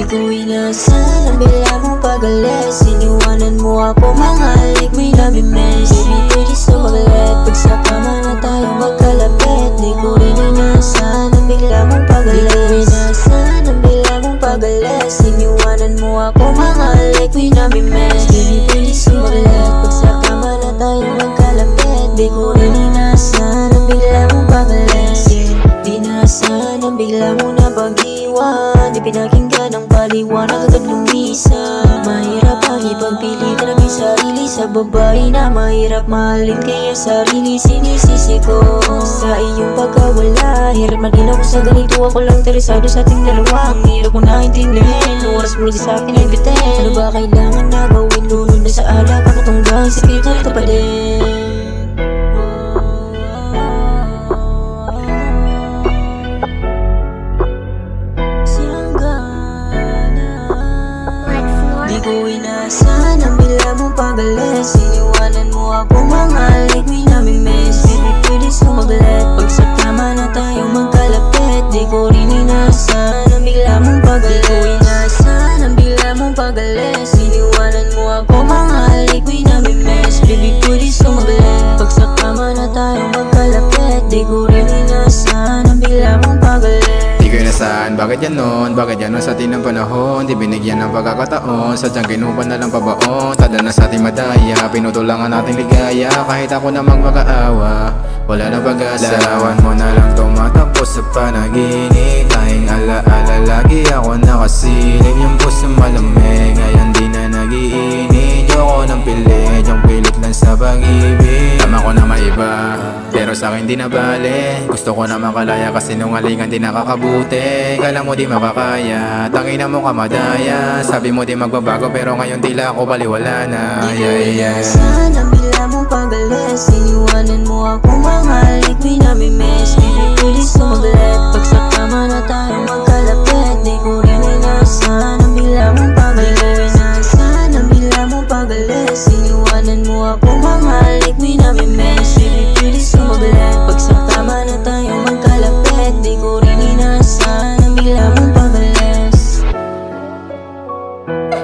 ko inasan Ang bila mong pagalis. Iniwanan mo ako mga halik May namimiss Baby pwede sumalit Pag sa kama na tayo magkalapit Di ko rin inasan Ang bila mong pagalis. Di ko inasan Ang bila mong pagalis. Iniwanan mo ako mga halik May namimiss Baby pwede sumalit Pag sa kama na tayo magkalapit Di ko rin inasan Ang bila mong pagalis. Di naasahan ang bigla mo na pag-iwan Di pinakinggan ang paliwanag agad lumisa. Mahirap ang ipagpilitan ang iyong sarili. Sa babae na mahirap mahalin Kaya sarili sinisisi ko. Sa iyong pagkawala Hirap maging ako sa ganito. Ako lang interesado sa ating dalawa. Ang hirap ko naintindihin oras mo sa akin ay bitin Ano ba kailangan na gawin? Lunod na sa ala Pakatunggang sakit na ito ko inasan ang bila mong pagalis. Iniwanan mo ako mga halik May namimiss. Baby pwede inasaan, bakit yan nun? Bakit yan nun sa atin ng panahon? Di binigyan ng pagkakataon. Sadyang kinupan na lang pabaon. Tada na sa ating madaya. Pinutulangan nating ligaya. Kahit ako namang mag-aawa Wala na pag-asa Larawan mo na lang tumatakbo sa panaginip Pero sa akin di na bale Gusto ko na makalaya kasi nungalingan di nakakabuti. Kala mo di makakaya. Tangina mo kamadaya Sabi mo di magbabago pero ngayon tila ako baliwala na. Yeah, yeah. Saan ang bila mong pagalis Iniwanan mo ako mga halik May namimiss. Baby pwede sumaglit Pag sa kama na tayo magkalapit Di ko rin inasan ang bila mong pagalis ang bila mong pagalis Iniwanan mo ako mga halik May namimiss Thank.